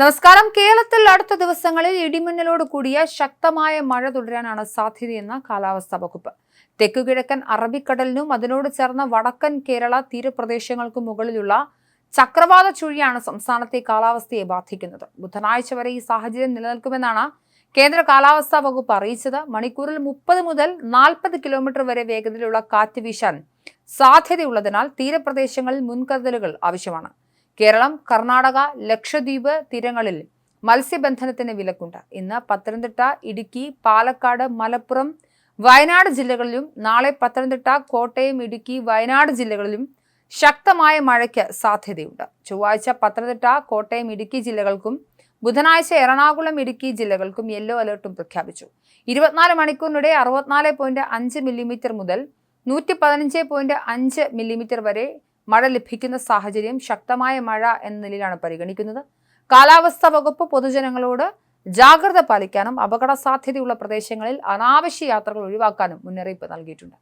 നമസ്കാരം. കേരളത്തിൽ അടുത്ത ദിവസങ്ങളിൽ ഇടിമിന്നലോട് കൂടിയ ശക്തമായ മഴ തുടരാനാണ് സാധ്യതയെന്ന് കാലാവസ്ഥാ വകുപ്പ്. തെക്കുകിഴക്കൻ അറബിക്കടലിനും അതിനോട് ചേർന്ന വടക്കൻ കേരള തീരപ്രദേശങ്ങൾക്കും മുകളിലുള്ള ചക്രവാത ചുഴിയാണ് സംസ്ഥാനത്തെ കാലാവസ്ഥയെ ബാധിക്കുന്നത്. ബുധനാഴ്ച വരെ ഈ സാഹചര്യം നിലനിൽക്കുമെന്നാണ് കേന്ദ്ര കാലാവസ്ഥാ വകുപ്പ് അറിയിച്ചത്. മണിക്കൂറിൽ മുപ്പത് മുതൽ നാൽപ്പത് കിലോമീറ്റർ വരെ വേഗതയിലുള്ള കാറ്റ് വീശാൻ സാധ്യതയുള്ളതിനാൽ തീരപ്രദേശങ്ങളിൽ മുൻകരുതലുകൾ ആവശ്യമാണ്. കേരളം കർണാടക ലക്ഷദ്വീപ് തീരങ്ങളിൽ മത്സ്യബന്ധനത്തിന് വിലക്കുണ്ട്. ഇന്ന് പത്തനംതിട്ട ഇടുക്കി പാലക്കാട് മലപ്പുറം വയനാട് ജില്ലകളിലും നാളെ പത്തനംതിട്ട കോട്ടയം ഇടുക്കി വയനാട് ജില്ലകളിലും ശക്തമായ മഴയ്ക്ക് സാധ്യതയുണ്ട്. ചൊവ്വാഴ്ച പത്തനംതിട്ട കോട്ടയം ഇടുക്കി ജില്ലകൾക്കും ബുധനാഴ്ച എറണാകുളം ഇടുക്കി ജില്ലകൾക്കും യെല്ലോ അലർട്ടും പ്രഖ്യാപിച്ചു. ഇരുപത്തിനാല് മണിക്കൂറിനിടെ അറുപത്തിനാല് പോയിന്റ് അഞ്ച് മില്ലിമീറ്റർ മുതൽ നൂറ്റി പതിനഞ്ച് പോയിന്റ് അഞ്ച് മില്ലിമീറ്റർ വരെ മഴ ലഭിക്കുന്ന സാഹചര്യം ശക്തമായ മഴ എന്ന നിലയിലാണ് പരിഗണിക്കുന്നത്. കാലാവസ്ഥാ വകുപ്പ് പൊതുജനങ്ങളോട് ജാഗ്രത പാലിക്കാനും അപകട സാധ്യതയുള്ള പ്രദേശങ്ങളിൽ അനാവശ്യ യാത്രകൾ ഒഴിവാക്കാനും മുന്നറിയിപ്പ് നൽകിയിട്ടുണ്ട്.